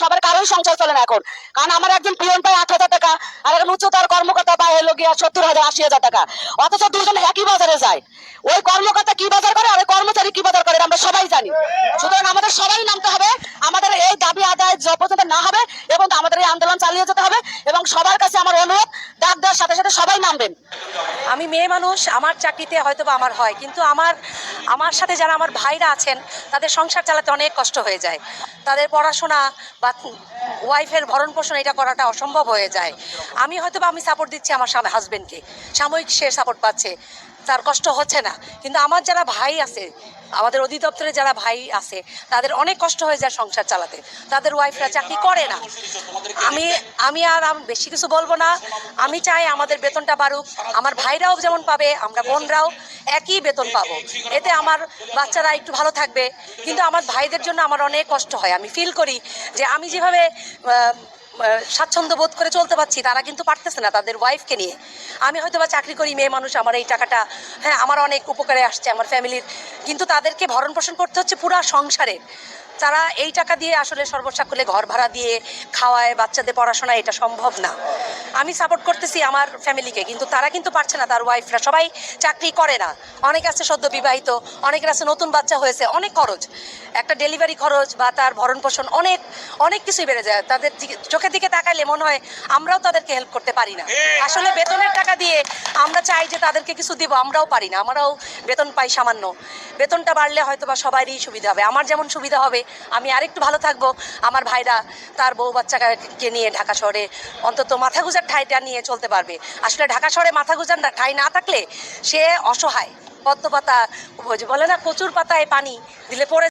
সবার কারোর সংসার চলে না এখন। কারণ আমার একজন পিয়ন পায় আট হাজার টাকা, আর একজন উচ্চতর কর্মকর্তা পায় হলো গিয়া সত্তর হাজার, আশি হাজার টাকা। অথচ দুজন একই বাজারে যায়। ওই কর্মকর্তা কি বাজার করে, আর ওই কর্মচারী কি বাজার করে এটা আমরা সবাই জানি সুতরাং আমাদের সবাই নামতে হবে আমাদের এই দাবি আদায় পর্যন্ত না হবে এবং আমাদের এই আন্দোলন চালিয়ে যেতে হবে এবং সবার কাছে আমার অনুরোধ, ডাক দেওয়ার সাথে সাথে সবাই নামবেন। আমি মেয়ে মানুষ, আমার চাকরিতে হয়তো বা আমার হয়, কিন্তু আমার আমার সাথে যারা আমার ভাইরা আছেন, তাদের সংসার চালাতে অনেক কষ্ট হয়ে যায়। তাদের পড়াশোনা বা ওয়াইফের ভরণ পোষণ এটা করাটা অসম্ভব হয়ে যায়। আমি হয়তো বা আমি সাপোর্ট দিচ্ছি আমার স্বামী হাজবেন্ডকে সাময়িক সে সাপোর্ট পাচ্ছে। তার কষ্ট হচ্ছে না। কিন্তু আমার যারা ভাই আছে, আমাদের অধিদপ্তরে যারা ভাই আছে, তাদের অনেক কষ্ট হয়ে যায় সংসার চালাতে। তাদের ওয়াইফরা চাকরি করে না। আমি আমি আর বেশি কিছু বলব না। আমি চাই আমাদের বেতনটা বাড়ুক। আমার ভাইরাও যেমন পাবে, আমরা বোনরাও একই বেতন পাবো। এতে আমার বাচ্চারা একটু ভালো থাকবে। কিন্তু আমার ভাইদের জন্য আমার অনেক কষ্ট হয়। আমি ফিল করি যে আমি যেভাবে স্বাচ্ছন্দ্য বোধ করে চলতে পারছি, তারা কিন্তু পারতেছে না তাদের ওয়াইফকে নিয়ে। আমি হয়তো বা চাকরি করি, মেয়ে মানুষ, আমার এই টাকাটা হ্যাঁ আমার অনেক উপকারে আসছে, আমার ফ্যামিলির কিন্তু তাদেরকে ভরণ পোষণ করতে হচ্ছে পুরা সংসারের। তারা এই টাকা দিয়ে আসলে সর্বসাকুলে ঘর ভাড়া দিয়ে খাওয়ায়, বাচ্চাদের পড়াশোনা, এটা সম্ভব না। আমি সাপোর্ট করতেছি আমার ফ্যামিলিকে কিন্তু তারা কিন্তু পারছে না, তার ওয়াইফরা সবাই চাকরি করে না। অনেক আছে সদ্য বিবাহিত, অনেকের আছে নতুন বাচ্চা হয়েছে, অনেক খরচ। একটা ডেলিভারি খরচ বা তার ভরণ পোষণ, অনেক অনেক কিছুই বেড়ে যায়। তাদের চোখের দিকে তাকাইলে মনে হয় আমরাও তাদেরকে হেল্প করতে পারি না। আসলে বেতনের টাকা দিয়ে আমরা চাই যে তাদেরকে কিছু দিব, আমরাও পারি না। আমরাও বেতন পাই সামান্য। বেতনটা বাড়লে হয়তো বা সবারই সুবিধা হবে। আমার যেমন সুবিধা হবে আমি আরেকটু ভালো থাকব। আমার ভাইরা তার বউ বাচ্চাকে নিয়ে ঢাকা শহরে অন্তত মাথা গুজার ঠাইটা নিয়ে চলতে পারবে। আসলে ঢাকা শহরে মাথা গুজার ঠাই না থাকলে সে অসহায়। পদ্ম পাতা বলে না প্রচুর পাতায় পানি দিলে পড়ে